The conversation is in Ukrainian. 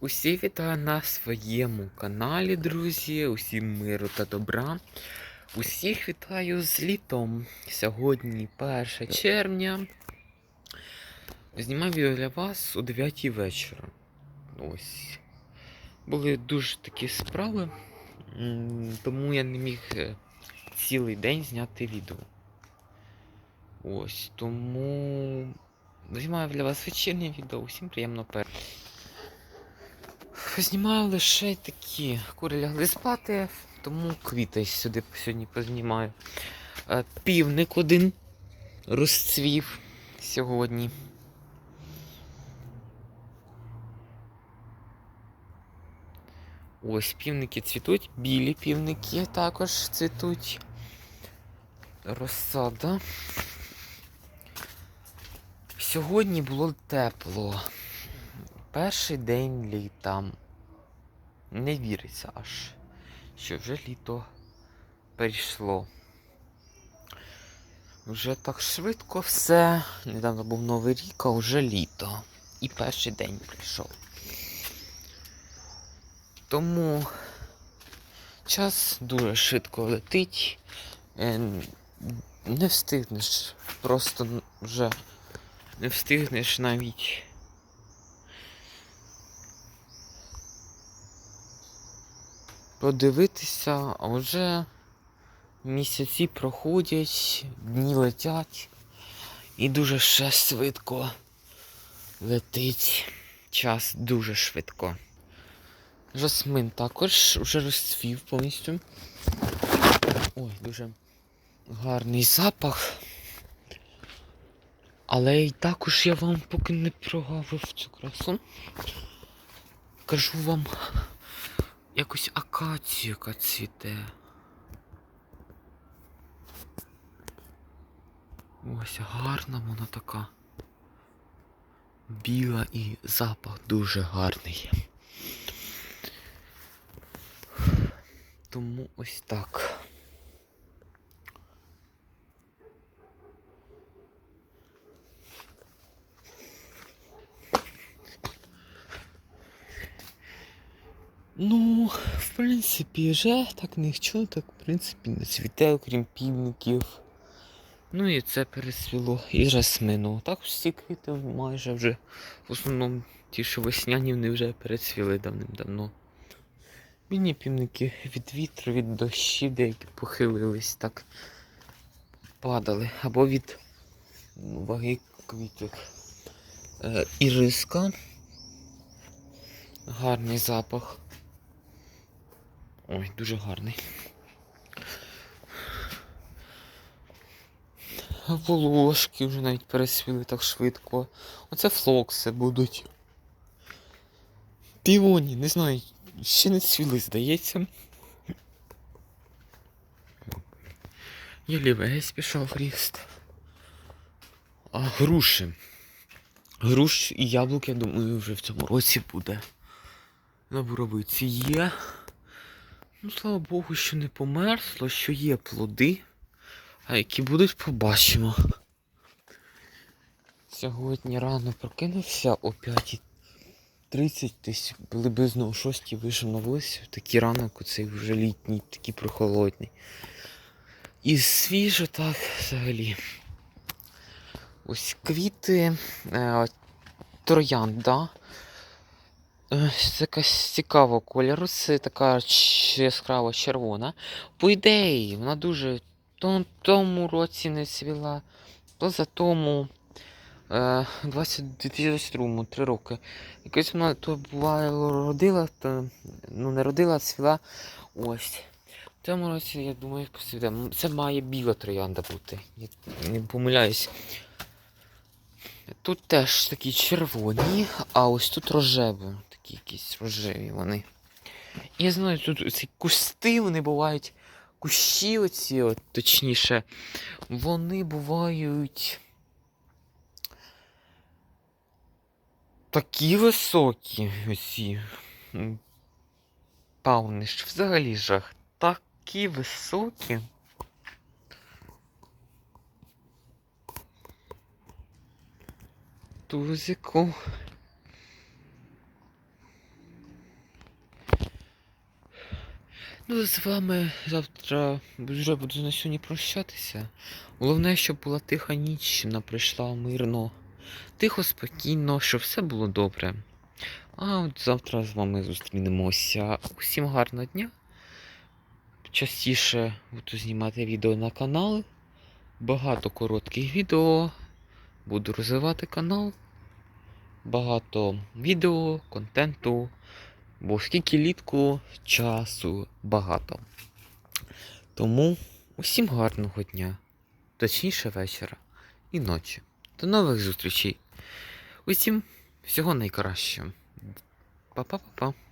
Усі вітаю на своєму каналі, друзі. Усім миру та добра. Усіх вітаю з літом. Сьогодні 1 червня. Знімаю відео для вас о 9 вечора. Ось. Були дуже такі справи, тому я не міг е, цілий день зняти відео. Ось тому знімаю для вас вечірнє відео. Усім приємно пер. Знімаю лише такі. Кури лягли спати, тому квіти сюди сьогодні познімаю. Е, Півник один розцвів сьогодні. Ось півники цвітуть, білі півники також цвітуть. Розсада. Сьогодні було тепло. Перший день літа. Не віриться аж, що вже літо перейшло. Вже так швидко все. Недавно був Новий рік, а вже літо. І перший день прийшов. Тому час дуже швидко летить. Е, Не встигнеш. Просто вже не встигнеш навіть. Подивитися, а вже місяці проходять, дні летять і дуже ще швидко летить час дуже швидко. Жасмин також вже розцвів повністю. Ой, дуже гарний запах. Але і також я вам поки не прогавив цю красу. Кажу вам якусь акацію, яка цвіте. Ось гарна вона така. Біла і запах дуже гарний. Тому ось так. Ну, в принципі, вже так нічого так, в принципі, не цвіте, окрім півників. Ну і це пересвіло і жасмину. Так всі квіти майже вже. В основному ті, що весняні, вони вже перецвіли давним-давно. Міні півники від вітру, від дощів, деякі похилились, так падали. Або від ну, ваги квіток. Е, іриска. Гарний запах. Ой, дуже гарний. Волошки вже навіть пересвіли так швидко. Оце флокси будуть. Півоні, не знаю, ще не цвіли, здається. Єлівець пішов ріст. А груші. Груш і яблук, я думаю, вже в цьому році буде. На буровиці є. Ну, слава Богу, що не померзло, що є плоди, а які будуть, побачимо. Сьогодні рано прокинувся о 5.30, десь приблизно о 6 вийшов на вулицю. Такий ранок, оцей вже літній, такий прохолодний. І свіжо так взагалі. Ось квіти, е, троянда. Це якась цікавого кольору, це така яскраво червона. По ідеї, вона дуже то тому році не цвіла, то за тому е, 2022 3 роки. Якось вона то буває родила, то ну не родила, а цвіла. Ось. В цьому році, я думаю, посвіде. Це має біла троянда бути. Я не помиляюсь. Тут теж такі червоні, а ось тут рожеві. Такі якісь рожеві вони. Я знаю, тут ці кусти вони бувають. Кущі оці, от, точніше, вони бувають. Такі високі оці. ж взагалі жах. Такі високі. Тузику. Ну, з вами завтра вже буду на сьогодні прощатися. Головне, щоб була тиха ніч, вона прийшла мирно, тихо, спокійно, щоб все було добре. А от завтра з вами зустрінемося. Усім гарного дня. Частіше буду знімати відео на канал. Багато коротких відео. Буду розвивати канал. Багато відео, контенту. Бо скільки літку часу багато. Тому усім гарного дня, точніше вечора і ночі. До нових зустрічей. Усім всього найкращого. Па-па-па-па.